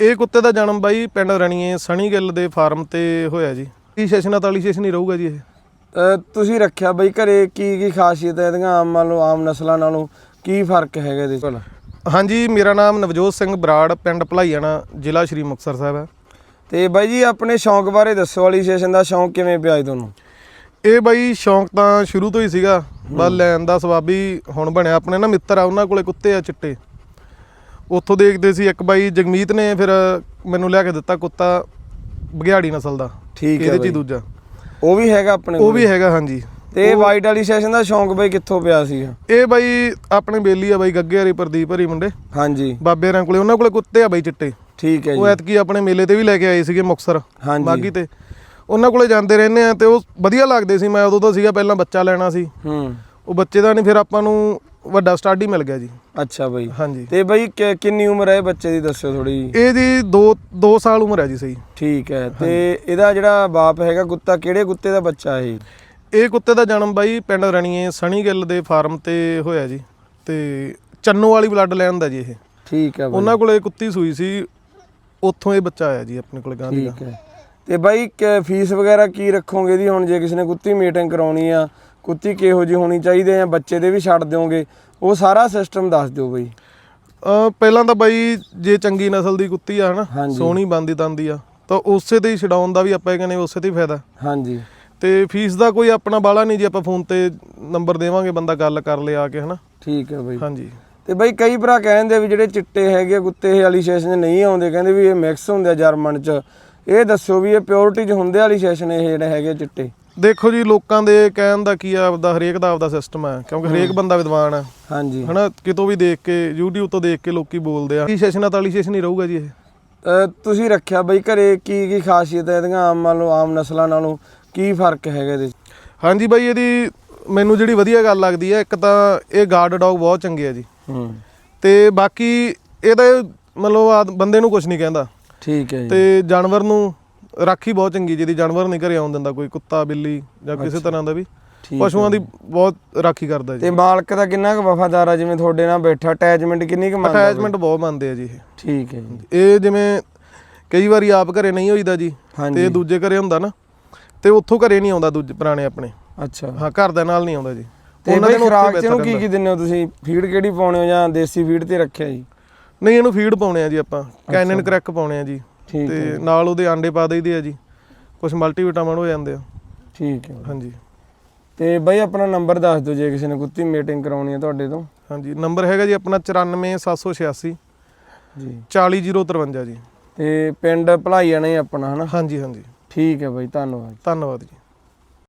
ਇਹ ਕੁੱਤੇ ਦਾ ਜਨਮ ਬਾਈ ਪਿੰਡ ਰਣੀਏ ਸਣੀ ਗਿੱਲ ਦੇ ਫਾਰਮ ਤੇ ਹੋਇਆ ਜੀ। ਇਹ ਸੈਸ਼ਨਾਂ ਵਾਲੀ ਸੈਸ਼ਨ ਹੀ ਰਹੂਗਾ ਜੀ ਇਹ? ਤੁਸੀਂ ਰੱਖਿਆ ਬਈ ਘਰੇ ਕੀ ਕੀ ਖਾਸੀਅਤ ਹੈ ਇਹਦੀਆਂ ਆਮ ਮੰਨ ਲਓ ਆਮ ਨਸਲਾਂ ਨਾਲੋਂ? ਕੀ ਫ਼ਰਕ ਹੈਗਾ ਇਹਦੇ ਚ? ਹਾਂਜੀ ਮੇਰਾ ਨਾਮ ਨਵਜੋਤ ਸਿੰਘ ਬਰਾੜ ਪਿੰਡ ਭਲਾਈਆਣਾ ਜ਼ਿਲ੍ਹਾ ਸ਼੍ਰੀ ਮੁਕਤਸਰ ਸਾਹਿਬ ਹੈ। ਤੇ ਬਾਈ ਜੀ ਆਪਣੇ ਸ਼ੌਂਕ ਬਾਰੇ ਦੱਸੋ ਵਾਲੀ ਸੈਸ਼ਨ ਦਾ ਸ਼ੌਂਕ ਕਿਵੇਂ ਪਿਆ ਜੀ ਤੁਹਾਨੂੰ? ਇਹ ਬਾਈ ਸ਼ੌਂਕ ਤਾਂ ਸ਼ੁਰੂ ਤੋਂ ਹੀ ਸੀਗਾ ਬਸ ਲੈਣ ਦਾ ਸਵਾਬੀ ਹੁਣ ਬਣਿਆ। ਆਪਣੇ ਨਾ ਮਿੱਤਰ ਆ ਉਹਨਾਂ ਕੋਲੇ ਕੁੱਤੇ ਆ ਚਿੱਟੇ। ਉੱਥੋਂ ਦੇਖਦੇ ਸੀ ਇੱਕ ਬਾਈ ਜਗਮੀਤ ਨੇ ਫਿਰ ਮੈਨੂੰ ਲਿਆ ਕੇ ਦਿੱਤਾ ਕੁੱਤਾ ਬਘਿਆੜੀ ਨਸਲ ਦਾ ਠੀਕ ਹੈ ਇਹਦੇ ਚ ਹੀ ਬਾਈ। ਦੂਜਾ। ਉਹ ਵੀ ਹੈਗਾ ਆਪਣੇ ਉਹ ਕੋਲ? ਵੀ ਹੈਗਾ ਹਾਂਜੀ। ਤੇ ਵਾਈਟ ਵਾਲੀ ਸੈਸ਼ਨ ਦਾ ਸ਼ੌਂਕ ਬਈ ਕਿੱਥੋਂ ਪਿਆ ਸੀਗਾ ਇਹ ਬਾਈ ਆਪਣੇ ਬੇਲੀ ਆ ਬਾਈ ਗੱਗੇ ਹਰੀ ਪ੍ਰਦੀਪ ਹਰੀ ਮੁੰਡੇ। ਹਾਂਜੀ। ਬਾਬੇ ਰਾਂ ਕੋਲੇ ਉਹਨਾਂ ਕੋਲੇ ਕੁੱਤੇ ਆ ਬਾਈ ਚਿੱਟੇ। ਠੀਕ ਹੈ ਉਹ ਜੀ। ਐਤਕੀ ਆਪਣੇ ਮੇਲੇ ਤੇ ਵੀ ਲੈ ਕੇ ਆਏ ਸੀਗੇ ਮੁਕਸਰ ਹਾਂਜੀ। ਮਾਗੀ ਤੇ। ਉਹਨਾਂ ਕੋਲੇ ਜਾਂਦੇ ਰਹਿੰਦੇ ਆ ਤੇ ਉਹ ਵਧੀਆ ਲੱਗਦੇ ਸੀ। ਮੈਂ ਉਦੋਂ ਤੋਂ ਸੀਗਾ ਪਹਿਲਾਂ ਬੱਚਾ ਲੈਣਾ ਸੀ। ਹੂੰ। ਉਹ ਬੱਚੇ ਦਾ ਨਹੀਂ ਫਿਰ ਆਪਾਂ ਨੂੰ ਵੱਡਾ ਹੀ ਮਿਲ ਗਿਆ ਜੀ। ਅੱਛਾ ਬਈ। ਹਾਂਜੀ। ਤੇ ਬਈ ਕਿ- ਕਿੰਨੀ ਉਮਰ ਹੈ ਬੱਚੇ ਦੀ ਦੱਸਿਓ ਥੋੜੀ ਇਹ ਜੀ 2 2 ਸਾਲ ਉਮਰ ਹੈ ਜੀ ਸਹੀ। ਠੀਕ ਹੈ। ਤੇ ਇਹਦਾ ਜਿਹੜਾ ਬਾਪ ਹੈਗਾ ਕੁੱਤਾ ਕਿਹੜੇ ਕੁੱਤੇ ਦਾ ਬੱਚਾ ਹੈ ਇਹ ਕੁੱਤੇ ਦਾ ਜਨਮ ਬਾਈ ਪਿੰਡ ਰਣੀਏ ਸਣੀ ਗਿੱਲ ਦੇ ਫਾਰਮ ਤੇ ਹੋਇਆ ਜੀ। ਤੇ ਚੰਨੋ ਵਾਲੀ ਬਲੱਡ ਲੈਣ ਦਾ ਜੀ ਇਹ। ਠੀਕ ਹੈ ਬਈ। ਉਹਨਾਂ ਕੋਲੇ ਕੁੱਤੀ ਸੂਈ ਸੀ। ਉੱਥੋਂ ਇਹ ਬੱਚਾ ਆਇਆ ਜੀ ਆਪਣੇ ਕੋਲੇ ਗਾਂ ਦੀ। ਠੀਕ ਹੈ। ਤੇ ਬਾਈ ਫੀਸ ਵਗੈਰਾ ਕੀ ਰੱਖੋਗੇ ਇਹਦੀ ਹੁਣ ਜੇ ਕਿਸੇ ਨੇ ਕੁੱਤੀ ਮੀਟਿੰਗ ਕਰਾਉਣੀ ਆ? ਕੁੱਤੀ ਕਿਹੋ ਜੀ ਹੋਣੀ ਚਾਹੀਦੀ ਆ ਬੱਚੇ ਦੇ ਵੀ ਛੱਡ ਦਿਓਗੇ? ਉਹ ਸਾਰਾ ਸਿਸਟਮ ਦੱਸ ਦਿਓ ਬਈ। ਪਹਿਲਾਂ ਤਾਂ ਬਾਈ ਜੇ ਚੰਗੀ ਨਸਲ ਦੀ ਕੁੱਤੀ ਆ ਹਨਾ। ਸੋਹਣੀ ਬੰਦੀ ਦੰਦੀ ਆ ਤਾਂ ਉਸੇ ਤੇ ਹੀ ਛਡਾਉਣ ਦਾ ਵੀ ਆਪਾਂ ਇਹ ਕਹਿੰਦੇ ਉਸੇ ਤੇ ਹੀ ਫਾਇਦਾ। ਹਾਂਜੀ। ਤੇ ਫੀਸ ਦਾ ਕੋਈ ਆਪਣਾ ਬਾਲਾ ਨਹੀਂ ਜੀ ਆਪਾਂ ਫੋਨ ਤੇ ਨੰਬਰ ਦੇਵਾਂਗੇ ਬੰਦਾ ਗੱਲ ਕਰ ਲਿਆ ਆ ਕੇ ਹਨਾ। ਠੀਕ ਹੈ ਬਈ। ਹਾਂਜੀ। ਤੇ ਬਈ ਕਈ ਭਰਾ ਕਹਿੰਦੇ ਵੀ ਜਿਹੜੇ ਚਿੱਟੇ ਹੈਗੇ ਕੁੱਤੇ ਇਹ ਵਾਲੀ ਸੈਸ਼ਨ 'ਚ ਨਹੀਂ ਆਉਂਦੇ ਕਹਿੰਦੇ ਵੀ ਇਹ ਮਿਕਸ ਹੁੰਦੇ ਆ ਜਰਮਨ 'ਚ। ਇਹ ਦੱਸਿਓ ਵੀ ਇਹ ਪਿਓਰਿਟੀ 'ਚ ਹੁੰਦੇ ਵਾਲੀ ਸੈਸ਼ਨ ਇਹ ਜਿਹੜੇ ਹੈਗੇ ਚਿੱਟੇ? ਦੇਖੋ ਜੀ ਲੋਕਾਂ ਦੇ ਕਹਿਣ ਦਾ ਕੀ ਆ ਆਪਦਾ ਹਰੇਕ ਦਾ ਆਪਦਾ ਸਿਸਟਮ ਹੈ ਕਿਉਂਕਿ ਹਰੇਕ ਬੰਦਾ ਵਿਦਵਾਨ ਹੈ ਹਾਂਜੀ। ਹਨਾ ਕਿਤੋਂ ਵੀ ਦੇਖ ਕੇ YouTube ਤੋਂ ਦੇਖ ਕੇ ਲੋਕੀ ਬੋਲਦੇ ਆ। ਕੀ ਸੈਸ਼ਨਾਂ ਵਾਲੀ ਸੈਸ਼ਨ ਹੀ ਰਹੂਗਾ ਜੀ ਇਹ? ਤੁਸੀਂ ਰੱਖਿਆ ਬਈ ਘਰੇ ਕੀ ਕੀ ਖਾਸੀਅਤ ਹੈ ਇਹਦੀਆਂ ਆਮ ਮੰਨ ਲਓ ਆਮ ਨਸਲਾਂ ਨਾਲੋਂ ਕੀ ਫ਼ਰਕ ਹੈਗਾ ਇਹਦੇ ਹਾਂਜੀ ਬਾਈ ਇਹਦੀ ਮੈਨੂੰ ਜਿਹੜੀ ਵਧੀਆ ਗੱਲ ਲੱਗਦੀ ਹੈ ਇੱਕ ਤਾਂ ਇਹ ਗਾਰਡ ਡੌਗ ਬਹੁਤ ਚੰਗੇ ਆ ਜੀ। ਹੂੰ। ਤੇ ਬਾਕੀ ਇਹਦਾ ਮਤਲਬ ਆ ਬੰਦੇ ਨੂੰ ਕੁਝ ਨਹੀਂ ਕਹਿੰਦਾ। ਠੀਕ ਹੈ ਜੀ। ਤੇ ਜਾਨਵਰ ਨੂੰ ਰਾਖੀ ਬਹੁਤ ਚੰਗੀ ਜਿਹਦੀ ਜਾਨਵਰ ਨਹੀਂ ਘਰੇ ਆਉਣ ਦਿੰਦਾ ਕੋਈ ਕੁੱਤਾ ਬਿੱਲੀ ਜਾਂ ਕਿਸੇ ਤਰ੍ਹਾਂ ਦਾ ਵੀ। ਪਸ਼ੂਆਂ ਦੀ ਬਹੁਤ ਰਾਖੀ ਕਰਦਾ ਜੀ। ਤੇ ਮਾਲਕ ਦਾ ਕਿੰਨਾ ਕੁ ਵਫਾਦਾਰ ਆ ਜਿਵੇਂ ਤੁਹਾਡੇ ਨਾਲ ਬੈਠਾ ਅਟੈਚਮੈਂਟ ਕਿੰਨੀ ਕੁ ਮੰਨਦਾ ਅਟੈਚਮੈਂਟ ਬਹੁਤ ਮੰਨਦੇ ਆ ਜੀ ਇਹ। ਠੀਕ ਹੈ ਜੀ। ਇਹ ਜਿਵੇਂ ਕਈ ਵਾਰੀ ਆਪ ਘਰੇ ਨਹੀਂ ਹੋਈਦਾ ਜੀ ਤੇ ਦੂਜੇ ਘਰੇ ਹੁੰਦਾ ਨਾ ਤੇ ਉੱਥੋਂ ਘਰੇ ਨਹੀਂ ਆਉਂਦਾ ਦੂਜੇ ਪੁਰਾਣੇ ਆਪਣੇ। ਅੱਛਾ। ਹਾਂ ਘਰ ਦੇ ਨਾਲ ਨਹੀਂ ਆਉਂਦਾ ਜੀ। ਤੇ ਉਹਨਾਂ ਦੇ ਨੂੰ ਖਰਾਕ ਚ ਇਹਨੂੰ ਕੀ। ਕੀ ਦਿੰਦੇ ਹੋ ਤੁਸੀਂ? ਫੀਡ ਕਿਹੜੀ ਪਾਉਣੇ ਹੋ ਜਾਂ ਦੇਸੀ ਫੀਡ ਤੇ ਰੱਖਿਆ ਜੀ? ਨਹੀਂ ਇਹਨੂੰ ਫੀਡ ਪਾਉਣੇ ਆ ਜੀ ਆਪਾਂ। ਕੈਨਨ ਕਰੈਕ ਪਾਉਣੇ ਆ ਜੀ। ਠੀਕ ਤੇ ਨਾਲ ਉਹਦੇ ਆਂਡੇ ਪਾ ਦਈਦੇ ਆ ਜੀ। ਕੁਝ ਮਲਟੀਵਿਟਾਮਿਨ ਹੋ ਜਾਂਦੇ ਆ। ਠੀਕ ਹੈ ਹਾਂਜੀ। ਤੇ ਬਈ ਆਪਣਾ ਨੰਬਰ ਦੱਸ ਦਿਓ ਜੇ ਕਿਸੇ ਨੇ ਕੁੱਤੀ ਮੀਟਿੰਗ ਕਰਾਉਣੀ ਹੈ ਤੁਹਾਡੇ ਤੋਂ। ਹਾਂਜੀ ਨੰਬਰ ਹੈਗਾ ਜੀ ਆਪਣਾ 94786 ਜੀ। 40053 ਜੀ। ਤੇ ਪਿੰਡ ਭਲਾਈ ਆਣਾ ਹੀ ਆਪਣਾ ਹਨਾ? ਹਾਂਜੀ ਹਾਂਜੀ। ਠੀਕ ਹੈ ਬਈ ਧੰਨਵਾਦ ਧੰਨਵਾਦ ਜੀ।